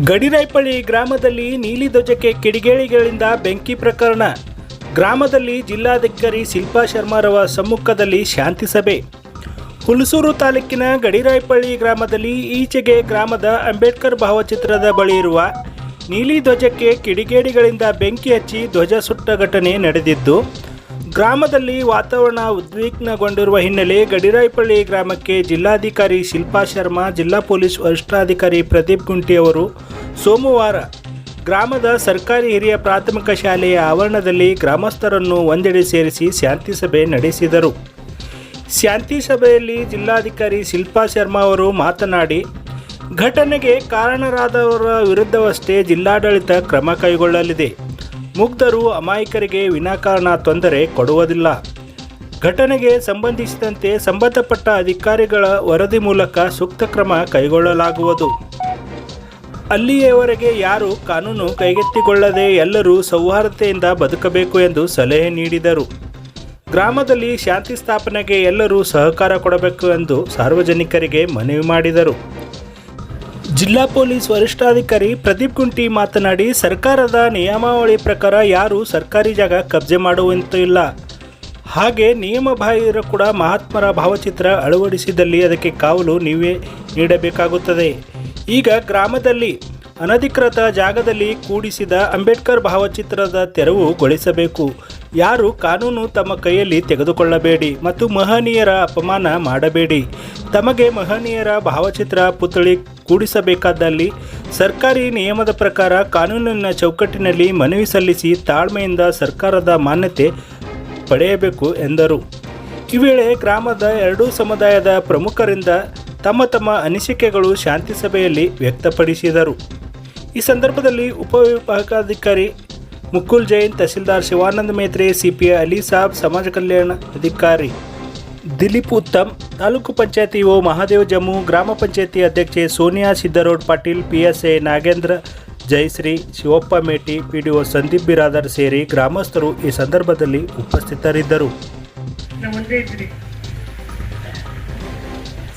ಗಡಿರೈಪಳ್ಳಿ ಗ್ರಾಮದಲ್ಲಿ ನೀಲಿ ಧ್ವಜಕ್ಕೆ ಕಿಡಿಗೇಡಿಗಳಿಂದ ಬೆಂಕಿ ಪ್ರಕರಣ. ಗ್ರಾಮದಲ್ಲಿ ಜಿಲ್ಲಾಧಿಕಾರಿ ಶಿಲ್ಪಾ ಶರ್ಮಾರವ ಸಮ್ಮುಖದಲ್ಲಿ ಶಾಂತಿ ಸಭೆ. ಹುಲಸೂರು ತಾಲೂಕಿನ ಗಡಿರಾಯ್ಪಳ್ಳಿ ಗ್ರಾಮದಲ್ಲಿ ಈಚೆಗೆ ಗ್ರಾಮದ ಅಂಬೇಡ್ಕರ್ ಭಾವಚಿತ್ರದ ಬಳಿ ಇರುವ ನೀಲಿ ಧ್ವಜಕ್ಕೆ ಕಿಡಿಗೇಡಿಗಳಿಂದ ಬೆಂಕಿ ಹಚ್ಚಿ ಧ್ವಜ ಸುಟ್ಟ ಘಟನೆ ನಡೆದಿದ್ದು ಗ್ರಾಮದಲ್ಲಿ ವಾತಾವರಣ ಉದ್ವಿಗ್ನಗೊಂಡಿರುವ ಹಿನ್ನೆಲೆ ಗಡಿರಾಯಪಳ್ಳಿ ಗ್ರಾಮಕ್ಕೆ ಜಿಲ್ಲಾಧಿಕಾರಿ ಶಿಲ್ಪಾ ಶರ್ಮಾ, ಜಿಲ್ಲಾ ಪೊಲೀಸ್ ವರಿಷ್ಠಾಧಿಕಾರಿ ಪ್ರದೀಪ್ ಗುಂಟಿ ಅವರು ಸೋಮವಾರ ಗ್ರಾಮದ ಸರ್ಕಾರಿ ಹಿರಿಯ ಪ್ರಾಥಮಿಕ ಶಾಲೆಯ ಆವರಣದಲ್ಲಿ ಗ್ರಾಮಸ್ಥರನ್ನು ಒಂದೆಡೆ ಸೇರಿಸಿ ಶಾಂತಿ ಸಭೆ ನಡೆಸಿದರು. ಶಾಂತಿ ಸಭೆಯಲ್ಲಿ ಜಿಲ್ಲಾಧಿಕಾರಿ ಶಿಲ್ಪಾ ಶರ್ಮಾ ಅವರು ಮಾತನಾಡಿ, ಘಟನೆಗೆ ಕಾರಣರಾದವರ ವಿರುದ್ಧವಷ್ಟೇ ಜಿಲ್ಲಾಡಳಿತ ಕ್ರಮ ಕೈಗೊಳ್ಳಲಿದೆ. ಮುಗ್ಧರು ಅಮಾಯಕರಿಗೆ ವಿನಾಕಾರಣ ತೊಂದರೆ ಕೊಡುವುದಿಲ್ಲ. ಘಟನೆಗೆ ಸಂಬಂಧಿಸಿದಂತೆ ಸಂಬಂಧಪಟ್ಟ ಅಧಿಕಾರಿಗಳ ವರದಿ ಮೂಲಕ ಸೂಕ್ತ ಕ್ರಮ ಕೈಗೊಳ್ಳಲಾಗುವುದು. ಅಲ್ಲಿಯವರೆಗೆ ಯಾರು ಕಾನೂನು ಕೈಗೆತ್ತಿಕೊಳ್ಳದೆ ಎಲ್ಲರೂ ಸೌಹಾರ್ದತೆಯಿಂದ ಬದುಕಬೇಕು ಎಂದು ಸಲಹೆ ನೀಡಿದರು. ಗ್ರಾಮದಲ್ಲಿ ಶಾಂತಿ ಸ್ಥಾಪನೆಗೆ ಎಲ್ಲರೂ ಸಹಕಾರ ಕೊಡಬೇಕು ಎಂದು ಸಾರ್ವಜನಿಕರಿಗೆ ಮನವಿ ಮಾಡಿದರು. ಜಿಲ್ಲಾ ಪೊಲೀಸ್ ವರಿಷ್ಠಾಧಿಕಾರಿ ಪ್ರದೀಪ್ ಕುಂಟಿ ಮಾತನಾಡಿ, ಸರ್ಕಾರದ ನಿಯಮಾವಳಿ ಪ್ರಕಾರ ಯಾರು ಸರ್ಕಾರಿ ಜಾಗ ಕಬ್ಜೆ ಮಾಡುವಂತಿಲ್ಲ ಹಾಗೆ ನಿಯಮ ಬಾಹಿರ ಕೂಡ ಮಹಾತ್ಮರ ಭಾವಚಿತ್ರ ಅಳವಡಿಸಿದಲ್ಲಿ ಅದಕ್ಕೆ ಕಾವಲು ನೀವೇ ನೀಡಬೇಕಾಗುತ್ತದೆ. ಈಗ ಗ್ರಾಮದಲ್ಲಿ ಅನಧಿಕೃತ ಜಾಗದಲ್ಲಿ ಕೂಡಿಸಿದ ಅಂಬೇಡ್ಕರ್ ಭಾವಚಿತ್ರದ ತೆರವುಗೊಳಿಸಬೇಕು ಯಾರು ಕಾನೂನು ತಮ್ಮ ಕೈಯಲ್ಲಿ ತೆಗೆದುಕೊಳ್ಳಬೇಡಿ ಮತ್ತು ಮಹನೀಯರ ಅಪಮಾನ ಮಾಡಬೇಡಿ. ತಮಗೆ ಮಹನೀಯರ ಭಾವಚಿತ್ರ ಪುತ್ಥಳಿ ಕೂಡಿಸಬೇಕಾದಲ್ಲಿ ಸರ್ಕಾರಿ ನಿಯಮದ ಪ್ರಕಾರ ಕಾನೂನಿನ ಚೌಕಟ್ಟಿನಲ್ಲಿ ಮನವಿ ಸಲ್ಲಿಸಿ ತಾಳ್ಮೆಯಿಂದ ಸರ್ಕಾರದ ಮಾನ್ಯತೆ ಪಡೆಯಬೇಕು ಎಂದರು. ಈ ವೇಳೆ ಗ್ರಾಮದ ಎರಡೂ ಸಮುದಾಯದ ಪ್ರಮುಖರಿಂದ ತಮ್ಮ ತಮ್ಮ ಅನಿಸಿಕೆಗಳು ಶಾಂತಿ ಸಭೆಯಲ್ಲಿ ವ್ಯಕ್ತಪಡಿಸಿದರು. ಈ ಸಂದರ್ಭದಲ್ಲಿ ಉಪವಿಭಾಗಾಧಿಕಾರಿ ಮುಕುಲ್ ಜೈನ್, ತಹಸೀಲ್ದಾರ್ ಶಿವಾನಂದ ಮೇತ್ರೆ, ಸಿಪಿಐ ಅಲಿ ಸಾಬ್, ಸಮಾಜ ಕಲ್ಯಾಣ ಅಧಿಕಾರಿ. ದಿಲೀಪ್ ಉತ್ತಮ್, ತಾಲೂಕು ಪಂಚಾಯತಿ ಒ ಮಹಾದೇವ್ ಜಮ್ಮು, ಗ್ರಾಮ ಪಂಚಾಯತಿ ಅಧ್ಯಕ್ಷೆ ಸೋನಿಯಾ ಸಿದ್ದರೋಡ್ ಪಾಟೀಲ್, ಪಿಎಸ್ಎ ನಾಗೇಂದ್ರ, ಜಯಶ್ರೀ, ಶಿವಪ್ಪ ಮೇಟಿ, ಪಿಡಿಒ ಸಂದೀಪ್ ಬಿರಾದರ್ ಸೇರಿ ಗ್ರಾಮಸ್ಥರು ಈ ಸಂದರ್ಭದಲ್ಲಿ ಉಪಸ್ಥಿತರಿದ್ದರು.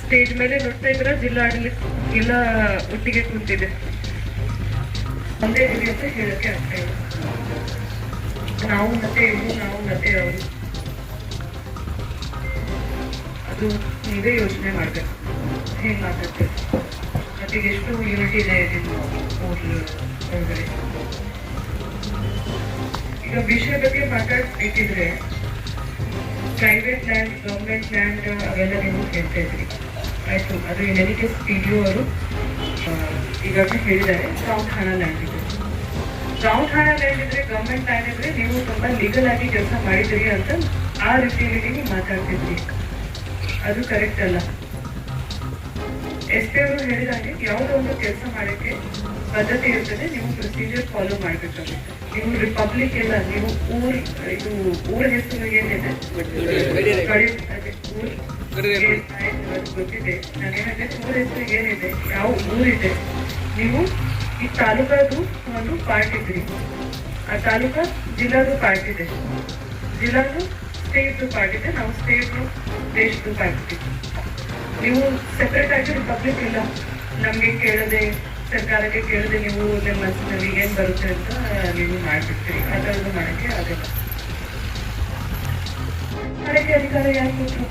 ಸ್ಟೇಜ್ ಮೇಲೆ ನೋಡ್ತಾ ಜಿಲ್ಲಾಡಳಿತ ಎಲ್ಲ ಒಟ್ಟಿಗೆ ಕೂತಿದೆ. ಒಂದೇ ಅಂತ ಹೇಳಕ್ಕೆ ಆಗ್ತಾ ಇವು ನಾವು ಮತ್ತೆ ಅವರು ಅದು ನೀವೇ ಯೋಚನೆ ಮಾಡ್ಬೇಕು ಹೇಗೆ ಮಾತಾಡ್ತೀವಿ ಮತ್ತೆ ಎಷ್ಟು ಯೂನಿಟ್ ಇದೆ ನಿಮ್ಮ ಊರ್ ಒಳಗಡೆ ಈಗ ವಿಷಯ ಬಗ್ಗೆ ಮಾತಾಡ್ಬೇಕಿದ್ರೆ ಪ್ರೈವೇಟ್ ಲ್ಯಾಂಡ್ ಗೌರ್ಮೆಂಟ್ ಲ್ಯಾಂಡ್ ಅವೆಲ್ಲ ನೀವು ಹೇಳ್ತಾ ಇದ್ರಿ ಆಯ್ತು ಅದು ಪಿ ಡಿ ಅವರು ಹೇಳಿದ್ದಾರೆ ಲ್ಯಾಂಡ್ ಲ್ಯಾಂಡ್ ಇದ್ರೆ ಗೌರ್ಮೆಂಟ್ ಆಗಿದ್ರೆ ನೀವು ತುಂಬಾ ಲೀಗಲ್ ಆಗಿ ಕೆಲಸ ಮಾಡಿದ್ರಿ ಅಂತ ಆ ರೀತಿಯಲ್ಲಿ ನೀವು ಮಾತಾಡ್ತಿದ್ರಿ. ಅದು ಕರೆಕ್ಟ್ ಅಲ್ಲ. ಎಸ್ ಪಿ ಅವರು ಹೇಳಿದಾಗೆ ಯಾವುದೋ ಒಂದು ಕೆಲಸ ಮಾಡಕ್ಕೆ ಪದ್ಧತಿ ಇರ್ತದೆ, ನೀವು ಪ್ರೊಸೀಜರ್ ಫಾಲೋ ಮಾಡಬೇಕಾಗುತ್ತೆ. ನೀವು ರಿಪಬ್ಲಿಕ್ ಎಲ್ಲ, ನೀವು ಊರ್, ಇದು ಊರ ಹೆಸರು ಏನಿದೆ? ಗೊತ್ತಿದೆ. ನಾನು ಏನಂದ್ರೆ ಊರ ಹೆಸರು ಏನಿದೆ? ಯಾವ ಊರಿದೆ? ನೀವು ಈ ತಾಲೂಕದು ಒಂದು ಪಾರ್ಟ್ ಇದ್ರಿ ಆ ತಾಲೂಕ ಜಿಲ್ಲಾದು ಪಾರ್ಟ್ ಇದೆ. ಜಿಲ್ಲಾದು ಸ್ಟೇಟ್ದು ಪಾರ್ಟ್ ಇದೆ. ನಾವು ಸ್ಟೇಟ್ದು ದೇಶದ್ದು ಪಾರ್ಟ್ ಇದೆ. ನೀವು ಸೆಪ್ರೇಟ್ ಆಗಿ ರಿಪಬ್ಲಿಕ್ ಇಲ್ಲ. ನಮಗೆ ಕೇಳದೆ, ಸರ್ಕಾರಕ್ಕೆ ಕೇಳದೆ ನೀವು ನಿಮ್ಮ ಮನಸ್ಸಿನಲ್ಲಿ ಏನ್ ಬರುತ್ತೆ ಅಂತ ನೀವು ಮಾಡ್ಬಿಡ್ತೀರಿ. ಅದರಲ್ಲೂ ಮಾಡಕ್ಕೆ ಆಗಲ್ಲ. ಮಾಡಕ್ಕೆ ಅಧಿಕಾರ ಯಾರು ಕೊಟ್ರು?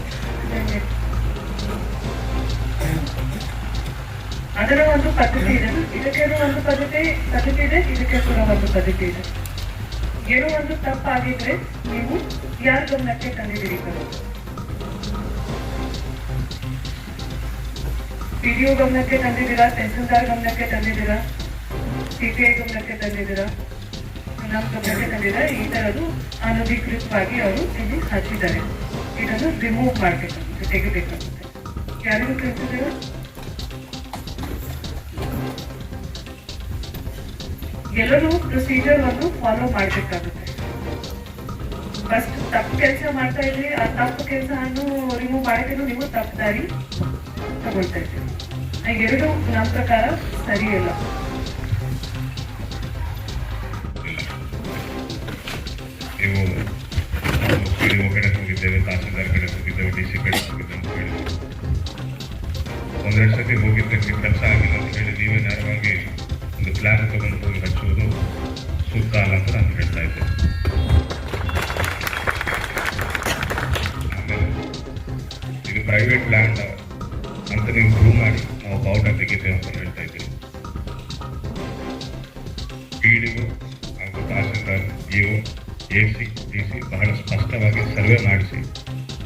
ಅದರ ಒಂದು ಪದ್ಧತಿ ಇದೆ. ಇದಕ್ಕೆ ಒಂದು ಪದ್ಧತಿ? ಪದ್ಧತಿ ಇದೆ. ಇದಕ್ಕೆ ಕೂಡ ಒಂದು ಪದ್ಧತಿ ಇದೆ. ಏನೋ ಒಂದು ತಪ್ಪಾಗಿದ್ರೆ ನೀವು ಯಾರ ಗಮನಕ್ಕೆ ತಂದಿದ್ದೀರಿ ಸರ್ ಪಿಡಿಒ ಗಮನಕ್ಕೆ ತಂದಿದ್ದೀರಾ? ತಹಸೀಲ್ದಾರ್ ಗಮನಕ್ಕೆ ತಂದಿದ್ದೀರಾ? ಸಿಪಿಐ ಗಮನಕ್ಕೆ ತಂದಿದ್ದೀರಾ? ನಮ್ಮ ಗಮನಕ್ಕೆ ತಂದಿದ್ದಾರೆ? ಈ ಥರದ್ದು ಅನಧಿಕೃತವಾಗಿ ಅವರು ಇಲ್ಲಿ ಹಚ್ಚಿದ್ದಾರೆ. ಇದನ್ನು ರಿಮೂವ್ ಮಾಡಬೇಕಾಗುತ್ತೆ ತೆಗಿಬೇಕಾಗುತ್ತೆ. ಯಾರಿಗೂ ತಿಳಿಸಿದ್ದೀರಾ ಎಲ್ಲರೂ ಪ್ರೊಸೀಜರ್ ಅನ್ನು ಫಾಲೋ ಮಾಡಬೇಕಾಗುತ್ತೆ. ಫಸ್ಟ್ ತಪ್ಪು ಕೆಲಸ ಮಾಡ್ತಾ ಇದ್ರಿ ಆ ತಪ್ಪು ಕೆಲಸವನ್ನು ರಿಮೂವ್ ಮಾಡಕ್ಕೆ ನೀವು ತಪ್ಪು ದಾರಿ ತಗೊಳ್ತಾ ಇದ್ದೀವಿ ಎರಡು ನಮ್ಮ ಪ್ರಕಾರ ಸರಿಯಲ್ಲ ನೀವು ಹೋಗಿದ್ದೇವೆ ಅಂತ ಒಂದೆರಡು ಸತಿ ಹೋಗಿದ್ದಕ್ಕೆ ಕೆಲಸ ಆಗಿಲ್ಲ ಅಂತ ಹೇಳಿ ನೀವೇ ನೇರವಾಗಿ ತಗೊಂಡು ಹೋಗಿ ಹಚ್ಚುವುದು ಸೂಕ್ತ ಅಲ್ಲ ಅಂತ ನಾನು ಹೇಳ್ತಾ ಇದ್ದೆ. ಆಮೇಲೆ ಇದು ಪ್ರೈವೇಟ್ ಲ್ಯಾಂಡ್ ಅಂತ ನೀವು ಪ್ರೂವ್ ಮಾಡಿ ನಾವು ಬಾವುಟ ತೆಗಿತೇವೆ ಅಂತ ಹೇಳ್ತಾ ಇದ್ದೀವಿ ಪಿಡಿಒ ಹಾಗೂ tahsildar EO A C D C ಬಹಳ ಸ್ಪಷ್ಟವಾಗಿ ಸರ್ವೆ ಮಾಡಿಸಿ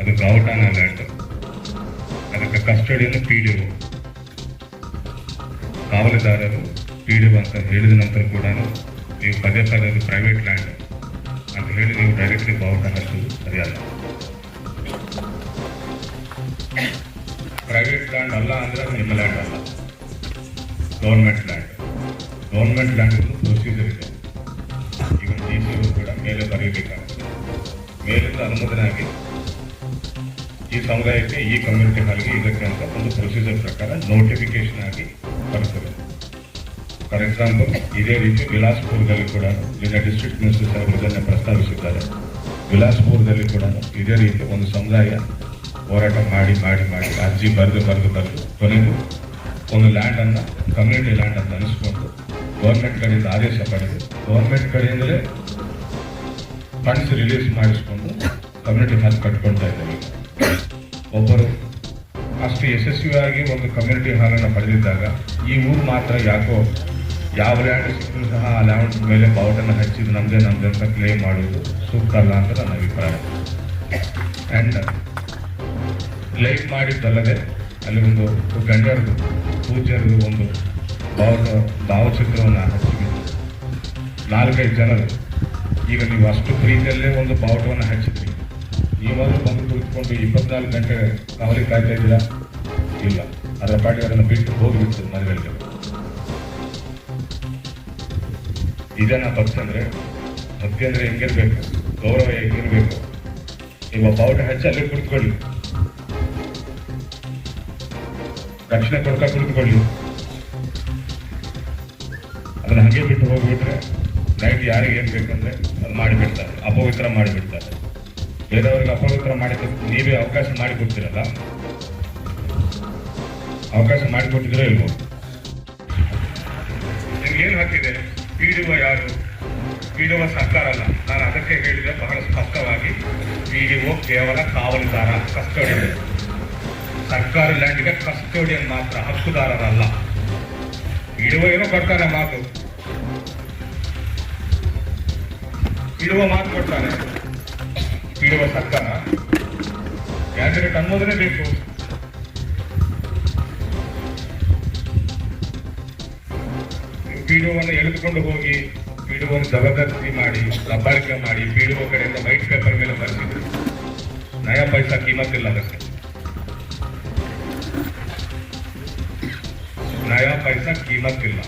ಅದು ಬಾವುಟನ ಲ್ಯಾಂಡ್ ಅದಕ್ಕೆ ಕಸ್ಟಡಿಯನ್ನು ಪಿ ಡಿ ಒ ಕಾವಲುದಾರರು ಪಿ ಡಿ ಒ ಅಂತ ಹೇಳಿದ ನಂತರ ಕೂಡ ನೀವು ಪದೇ ಪದೇ ಅದು ಪ್ರೈವೇಟ್ ಲ್ಯಾಂಡ್ ಅಂತ ಹೇಳಿ ನೀವು ಡೈರೆಕ್ಟ್ಲಿ ಬಾವುಟ ಹಚ್ಚುವುದು ಸರಿಯಲ್ಲ ಪ್ರೈವೇಟ್ ಲ್ಯಾಂಡ್ ಅಲ್ಲ ಅಂದ್ರೆ ಅದು ನಿಮ್ಮ ಲ್ಯಾಂಡ್ ಅಲ್ಲ government land government land procedure ಇದೆ ಈಗ ಡಿ ಸಿ ಅವರು ಕೂಡ ಮೇಲೆ ಬರೆಯಬೇಕಾಗ್ತದೆ ಮೇಲಿಂದ ಅನುಮೋದನೆ ಆಗಿ ಈ ಸಮುದಾಯಕ್ಕೆ ಈ ಕಮ್ಯುನಿಟಿ ಹಾಲ್ಗೆ ಇದಕ್ಕೆ ಅಂತ ಒಂದು ಪ್ರೊಸೀಜರ್ ಪ್ರಕಾರ ನೋಟಿಫಿಕೇಶನ್ ಆಗಿ ಬರ್ತದೆ ಫಾರ್ ಎಕ್ಸಾಂಪಲ್ ಇದೇ ರೀತಿ ವಿಲಾಸ್ಪುರದಲ್ಲಿ ಕೂಡ ನಿನ್ನೆ ಡಿಸ್ಟ್ರಿಕ್ಟ್ ಮಿನಿಸ್ಟರ್ ಸಾಹೇಬರು ಇದನ್ನೇ ಪ್ರಸ್ತಾವಿಸಿದ್ದಾರೆ ವಿಲಾಸ್ಪುರದಲ್ಲಿ ಕೂಡ ಇದೇ ರೀತಿ ಒಂದು ಸಮುದಾಯ ಹೋರಾಟ ಮಾಡಿ ಮಾಡಿ ಮಾಡಿ ಅರ್ಜಿ ಬರೆದು ಬರೆದು ಬರೆದು ಕೊನೆಗೂ ಒಂದು ಲ್ಯಾಂಡನ್ನು ಕಮ್ಯುನಿಟಿ ಲ್ಯಾಂಡ್ ಅಂತ ಅನಿಸ್ಕೊಂಡು ಗೌರ್ಮೆಂಟ್ ಕಡೆಯಿಂದ ಆದೇಶ ಪಡೆದು ಗೌರ್ಮೆಂಟ್ ಕಡೆಯಿಂದಲೇ ಫಂಡ್ಸ್ ರಿಲೀಸ್ ಮಾಡಿಸ್ಕೊಂಡು ಕಮ್ಯುನಿಟಿ ಹಾಲ್ ಕಟ್ಕೊಳ್ತಾ ಇದ್ದೇವೆ ಈಗ. ಒಬ್ಬರು ಅಷ್ಟು ಯಶಸ್ವಿಯಾಗಿ ಒಂದು ಕಮ್ಯುನಿಟಿ ಹಾಲನ್ನು ಪಡೆದಿದ್ದಾಗ ಈ ಊರು ಮಾತ್ರ ಯಾಕೋ ಯಾವ ಲ್ಯಾಂಡ್ ಸಹ ಆ ಲ್ಯಾಂಡ್ ಮೇಲೆ ಬಾವುಟನ್ನು ಹಚ್ಚಿದ್ದು ನಮ್ದೇ ನಮ್ದೇ ಅಂತ ಕ್ಲೇಮ್ ಮಾಡೋದು ಸೂಕ್ತ ಅಲ್ಲ ಅಂತ ನನ್ನ ಅಭಿಪ್ರಾಯ. ಆ್ಯಂಡ್ ಲೈಟ್ ಮಾಡಿದ್ದಲ್ಲದೆ ಅಲ್ಲಿ ಒಂದು ಗಂಡರ್ದು ಪೂಜ್ಯರದು ಒಂದು ಭಾವದ, ಭಾವಚಿತ್ರವನ್ನು ಹಚ್ಚಿಬಿಟ್ಟು ನಾಲ್ಕೈದು ಜನರು, ಈಗ ನೀವು ಅಷ್ಟು ಪ್ರೀತಿಯಲ್ಲೇ ಒಂದು ಬಾವುಟವನ್ನು ಹಚ್ಚಿದ್ರಿ. ನೀವಾದರೂ ಬಂದು ಕುಳಿತುಕೊಂಡು ಇಪ್ಪತ್ನಾಲ್ಕು ಗಂಟೆ ಕಾವಲಿ ಕಾಯ್ತಾ ಇದ್ದೀರಾ? ಇಲ್ಲ. ಅದರ ಪಾಟಿ ಅದನ್ನು ಬಿಟ್ಟು ಹೋಗಿಬಿಡ್ತದೆ ಮನೆಗಳಿಗೆ ಇದನ್ನ ಪಕ್ಷ ಅಂದ್ರೆ ಅಂದ್ರೆ ಹೆಂಗಿರ್ಬೇಕು? ಗೌರವ ಹೆಂಗಿರ್ಬೇಕು? ನೀವು ಬಾವುಟ ಹಚ್ಚಿ ಅಲ್ಲಿ ಕುಳಿತುಕೊಳ್ಳಿ ರಕ್ಷಣೆ ಕೊಡ್ತಾ ಕುಳಿತುಕೊಳ್ಳಿ ಅದನ್ನ ಹಂಗೆ ಬಿಟ್ಟು ಹೋಗ್ಬಿಟ್ರೆ ನೈಟ್ ಯಾರಿಗೆ ಏನ್ ಬೇಕಂದ್ರೆ ಅದು ಮಾಡಿಬಿಡ್ತಾರೆ, ಅಪವಿತ್ರ ಮಾಡಿಬಿಡ್ತಾರೆ. ಬೇರೆಯವ್ರಿಗೆ ಅಪವಿತ್ರ ಮಾಡಿ ನೀವೇ ಅವಕಾಶ ಮಾಡಿ ಕೊಡ್ತೀರಲ್ಲ ಅವಕಾಶ ಮಾಡಿಕೊಟ್ಟಿದ್ರೆ ಇಲ್ವೋ? ಏನು ಹಾಕಿದೆ ಪೀಡುವ ಯಾರು? ಪೀಡುವ ಸರ್ಕಾರ ಅಲ್ಲ. ನಾನು ಅದಕ್ಕೆ ಹೇಳಿದೆ ಬಹಳ ಸ್ಪಷ್ಟವಾಗಿ ಒ ಕೇವಲ ಕಾವಲುದಾರ ಕಸ್ಟೋಡಿಯನ್ ಸರ್ಕಾರಿ ಲ್ಯಾಂಡ್ಗೆ ಕಸ್ಟೋಡಿಯನ್ ಮಾತ್ರ, ಹಕ್ಕುದಾರರಲ್ಲ. ಇಡುವ ಏನೋ ಕೊಡ್ತಾರೆ ಮಾತು. ಇಡುವ ಮಾತು ಕೊಡ್ತಾರೆ. ಇಡುವ ಸರ್ಕಾರ. ಕ್ಯಾಬಿನೆಟ್ ಅನುಮೋದನೆ ಬೇಕು. ಪಿಡಿಒವನ್ನು ಎಳೆದುಕೊಂಡು ಹೋಗಿ ಪಿಡಿಒವನ್ನು ಜಬರ್ದಸ್ತಿ ಮಾಡಿ ದಬ್ಬಾಳಿಕೆ ಮಾಡಿ ಪಿಡಿಒ ಕಡೆಯಿಂದ ವೈಟ್ ಪೇಪರ್ ಮೇಲೆ ಬರ್ತಿದ್ರು. ನಯ ಪೈಸಾ ಕೀಮತ್ತಿಲ್ಲ ಅದಕ್ಕೆ. ನಯ ಪೈಸಾ ಕೀಮತ್ತಿಲ್ಲ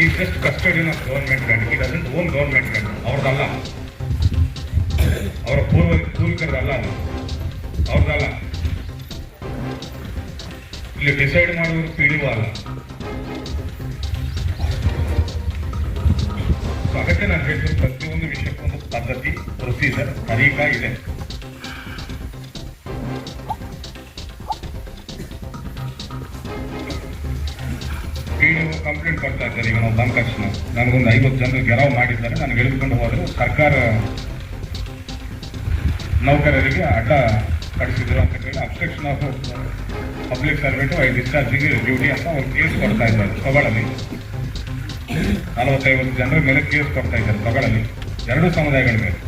ಈ just custodian of government land it doesn't own government land ಅವ್ರದ್ದಲ್ಲ. ಅವರ ಪೂರ್ವ ಪೂರ್ವಿಕರದಲ್ಲ ಅದು ಇಲ್ಲಿ ಡಿಸೈಡ್ ಮಾಡುವುದು ಪಿಡಿಒ ಅಲ್ಲ. ಅದಕ್ಕೆ ನಾನು ಹೇಳ್ತೀನಿ ಪ್ರತಿಯೊಂದು ವಿಷಯಕ್ಕೊಂದು ಪದ್ಧತಿ ಪ್ರೊಸೀಜರ್ ತರೀಕ ಇದೆ. ಕಂಪ್ಲೇಂಟ್ ಕೊಡ್ತಾ ಇದ್ದಾರೆ ಈಗ ನಾವು ತಕ್ಷಣ ನನಗೊಂದು ಐವತ್ತು ಜನ ಗೆರಾವ್ ಮಾಡಿದ್ದಾರೆ. ನಾನು ಎಳೆದುಕೊಂಡು ಹೋದ್ರೆ ಸರ್ಕಾರ ನೌಕರರಿಗೆ ಅಡ್ಡ ಕಳಿಸಿದ್ರು ಅಂತ ಹೇಳಿ obstruction of public servant I discharging duty ಅಂತ ಒಂದು ಕೇಸ್ ಕೊಡ್ತಾ ಇದ್ದಾರೆ, ಸೊಗಡಲ್ಲಿ. ನಲವತ್ತೈವತ್ತು ಜನರ ಮೇಲೆ ಕೇಸ್ ಕೊಡ್ತಾ ಇದ್ದಾರೆ. ತಗೊಳ್ಳಲಿ ಎರಡು ಸಮುದಾಯಗಳ ಮೇಲೆ.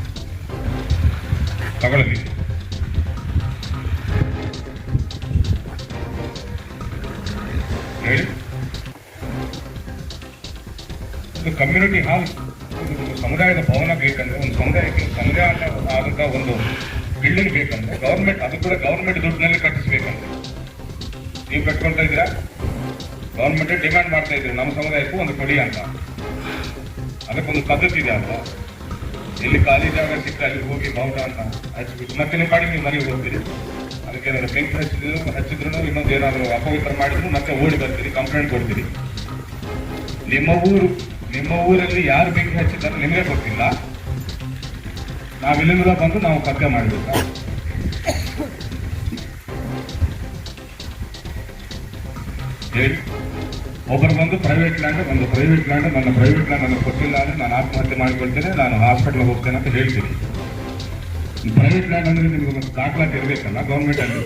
ತಗೊಳ್ಳಲಿ ಹೇಳಿ. ಇದು ಕಮ್ಯುನಿಟಿ ಹಾಲ್ ಒಂದು ಸಮುದಾಯದ ಭವನ ಬೇಕಂದ್ರೆ, ಒಂದು ಸಮುದಾಯಕ್ಕೆ ಸಮುದಾಯ ಆದಂಥ ಒಂದು ಬಿಲ್ಡಿಂಗ್ ಬೇಕಂದ್ರೆ ಗೌರ್ಮೆಂಟ್ ಅದು ಕೂಡ ಗೌರ್ಮೆಂಟ್ ದುಡ್ಡಿನಲ್ಲಿ ಕಟ್ಟಿಸ್ಬೇಕಂದ್ರೆ ನೀವು ಕಟ್ಕೊಳ್ತಾ ಇದ್ದೀರಾ? ಗೌರ್ಮೆಂಟ್ ಡಿಮ್ಯಾಂಡ್ ಮಾಡ್ತಾ ಇದ್ರು ನಮ್ಮ ಸಮುದಾಯಕ್ಕೂ ಒಂದು ಕೊಡಿ ಅಂತ. ಅದಕ್ಕೊಂದು ಪದ್ಧತಿ ಇದೆ ಅಂತ. ಇಲ್ಲಿ ಖಾಲಿ ಜಾಗ ಸಿಕ್ಕ ಅಲ್ಲಿ ಹೋಗಿ ಬಾವುಟ ಅಂತ. ಹಚ್ಚಿಬಿಟ್ಟು ಮತ್ತೆ ನಿಮ್ಮ ಮಾಡಿ ನೀವು ಮನೆಗೆ ಹೋಗ್ತೀರಿ. ಅದಕ್ಕೆ ಬೆಂಕಿ ಹಚ್ಚಿದ್ರು ಹಚ್ಚಿದ್ರು ಇನ್ನೊಂದು ಏನಾದರೂ ಅಪವಿತ್ರ ಮಾಡಿದ್ರು ಮತ್ತೆ ಓಡಿ ಬರ್ತೀರಿ ಕಂಪ್ಲೇಂಟ್ ಕೊಡ್ತೀರಿ. ನಿಮ್ಮ ಊರು, ನಿಮ್ಮ ಊರಲ್ಲಿ ಯಾರು ಬೆಂಕಿ ಹಚ್ಚಿದ್ದಾರೆ ನಿಮಗೆ ಗೊತ್ತಿಲ್ಲ. ನಾವಿಲ್ಲಿಂದ ಬಂದು ನಾವು ಪತ್ತೆ ಮಾಡಬೇಕು? ಹೇಳಿ. ಒಬ್ಬರು ಬಂದು ಪ್ರೈವೇಟ್ ಲ್ಯಾಂಡ್ ಒಂದು ಪ್ರೈವೇಟ್ ಲ್ಯಾಂಡ್ ನನ್ನ ಪ್ರೈವೇಟ್ ಲ್ಯಾಂಡ್ ನನಗೆ ಕೊಟ್ಟಿಲ್ಲ ಅಂದ್ರೆ ನಾನು ಆತ್ಮಹತ್ಯೆ ಮಾಡಿಕೊಳ್ತೇನೆ, ನಾನು ಹಾಸ್ಪಿಟಲ್ ಹೋಗ್ತೇನೆ ಅಂತ ಹೇಳ್ತೀನಿ. ಪ್ರೈವೇಟ್ ಲ್ಯಾಂಡ್ ಅಂದ್ರೆ ನಿಮ್ಗೆ ಒಂದು ದಾಖಲಾತಿ ಇರಬೇಕಲ್ಲ ಗೌರ್ಮೆಂಟ್ ಅಲ್ಲಿ.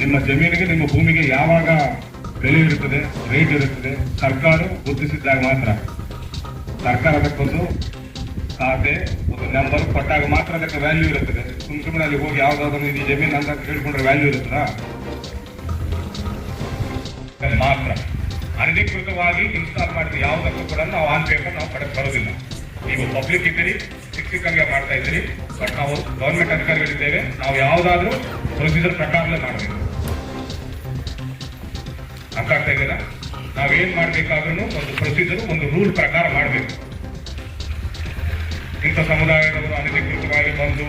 ನಿಮ್ಮ ಜಮೀನಿಗೆ, ನಿಮ್ಮ ಭೂಮಿಗೆ ಯಾವಾಗ ಬೆಲೆ ಇರುತ್ತದೆ ರೇಟ್ ಇರುತ್ತದೆ, ಸರ್ಕಾರ ಗುರುತಿಸಿದ್ದಾಗ ಮಾತ್ರ. ಸರ್ಕಾರ ಅದಕ್ಕೊಂದು ಖಾತೆ, ಒಂದು ನಂಬರ್ ಕೊಟ್ಟಾಗ ಮಾತ್ರ ಅದಕ್ಕೆ ವ್ಯಾಲ್ಯೂ ಇರುತ್ತದೆ. ಸುಮ್ ಸುಮ್ಮನೆ ಅಲ್ಲಿ ಹೋಗಿ ಯಾವ್ದಾದ್ರು ಇದು ಜಮೀನು ಅಂತ ಕೇಳ್ಕೊಂಡ್ರೆ ವ್ಯಾಲ್ಯೂ ಇರುತ್ತದಾ? ಅದು ಮಾತ್ರ. ಅನಧಿಕೃತವಾಗಿ ಇನ್ಸ್ಟಾಲ್ ಮಾಡಿದ ಯಾವುದಕ್ಕೂ ಕೂಡ ನಾವು ಆನ್ ಪೇಪರ್ ನಾವು ಕಡೆ ಬರೋದಿಲ್ಲ ನೀವು ಪಬ್ಲಿಕ್ ಇದ್ದೀರಿ ಶಿಕ್ಷಕರಿಗೆ ಮಾಡ್ತಾ ಇದ್ದೀರಿ ಬಟ್ ನಾವು ಗೌರ್ಮೆಂಟ್ ಅಧಿಕಾರಿಗಳಿದ್ದೇವೆ, ನಾವು ಯಾವುದಾದ್ರೂ ಪ್ರೊಸೀಜರ್ ಪ್ರಕಾರಲೇ ಮಾಡಬೇಕು. ಅರ್ಥ ಆಗ್ತಾ ಇದೆಯಲ್ಲ? ನಾವೇನ್ ಮಾಡ್ಬೇಕಾದ್ರೂ ಒಂದು ಪ್ರೊಸೀಜರ್ ಒಂದು ರೂಲ್ ಪ್ರಕಾರ ಮಾಡಬೇಕು. ಇಂಥ ಸಮುದಾಯದವರು ಅನಧಿಕೃತವಾಗಿ ಬಂದು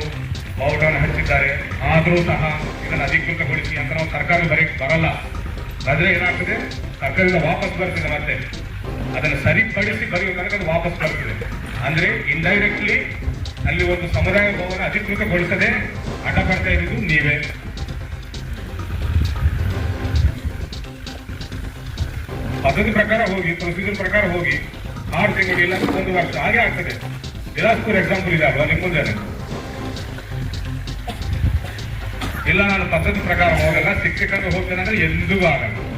ಬೌಡನ್ನು ಹಚ್ಚಿದ್ದಾರೆ ಆದರೂ ಸಹ ಇದನ್ನು ಅಧಿಕೃತಗೊಳಿಸಿ ಅಂತ ನಾವು ಸರ್ಕಾರ ಬರೀ ಬರಲ್ಲ. ಆದ್ರೆ ಏನಾಗ್ತದೆ? ಸರ್ಕಾರದಿಂದ ವಾಪಸ್ ಬರ್ತದೆ ಮತ್ತೆ. ಅದನ್ನು ಸರಿಪಡಿಸಿ ಬರೆಯುವ ತನಕ ಅದು ವಾಪಸ್ ಬರ್ತದೆ. ಅಂದ್ರೆ ಇಂಡೈರೆಕ್ಟ್ಲಿ ಅಲ್ಲಿ ಒಂದು ಸಮುದಾಯ ಭವನ ಅಧಿಕೃತಗೊಳಿಸದೆ ಅಡ್ಡ ಪಡ್ತಾ ಇರೋದು ನೀವೇ. ಪದ್ಧತಿ ಪ್ರಕಾರ ಹೋಗಿ ಪ್ರೊಸೀಜರ್ ಪ್ರಕಾರ ಹೋಗಿ ಆರು ತಿಂಗಳು ಇಲ್ಲ ಒಂದು ವರ್ಷ. ಹಾಗೆ ಆಗ್ತದೆ. ಬಿಲಾಸ್ಪುರ್ ಎಕ್ಸಾಂಪಲ್ ಇದೆ ಅಲ್ವಾ ನಿಮ್ಮ ಮುಂದೆ ಇಲ್ಲ ನಾನು ಪದ್ಧತಿ ಪ್ರಕಾರ ಹೋಗಲ್ಲ. ಶಿಕ್ಷಕರು ಹೋಗ್ತೇನೆ ಅಂದ್ರೆ ಎಂದಿಗೂ ಆಗಲ್ಲ.